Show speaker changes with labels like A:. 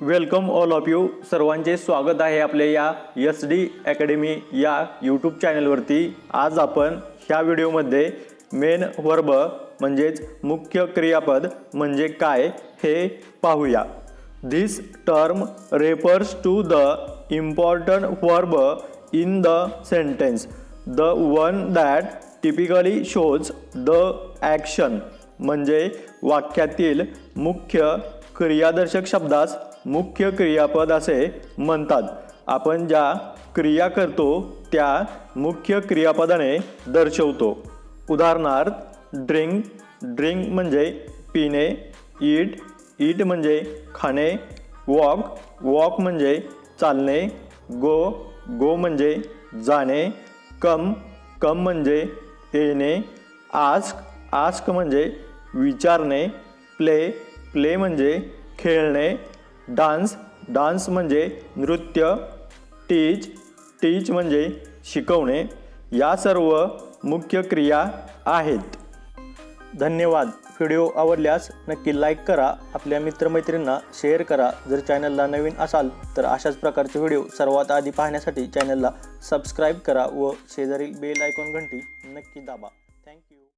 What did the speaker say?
A: Welcome all of you. सर्वांचे स्वागत आहे आपल्या या एस डी अकॅडमी या यूट्यूब चॅनलवरती आज आपण ह्या व्हिडिओमध्ये मेन वर्ब म्हणजेच मुख्य क्रियापद म्हणजे काय हे पाहूया. This term refers to the important verb in the sentence the one that typically shows the action म्हणजे वाक्यातील मुख्य क्रियादर्शक शब्दास मुख्य क्रियापद असे म्हणतात. आपण ज्या क्रिया करतो त्या मुख्य क्रियापदाने दर्शवतो. उदाहरणार्थ ड्रिंक ड्रिंक म्हणजे पिणे ईट ईट म्हणजे खाणे वॉक वॉक म्हणजे चालणे गो गो म्हणजे जाणे कम कम म्हणजे येणे आस्क आस्क म्हणजे विचारणे प्ले प्ले म्हणजे खेळणे डान्स डान्स म्हणजे नृत्य टीच टीच म्हणजे शिकवणे या सर्व मुख्य क्रिया आहेत. धन्यवाद. व्हिडिओ आवडल्यास नक्की लाईक करा आपल्या मित्रमैत्रींना शेअर करा. जर चॅनलला नवीन असाल तर अशाच प्रकारचे व्हिडिओ सर्वात आधी पाहण्यासाठी चॅनलला सबस्क्राईब करा व शेजारील बेल आयकॉन घंटी नक्की दाबा. थँक्यू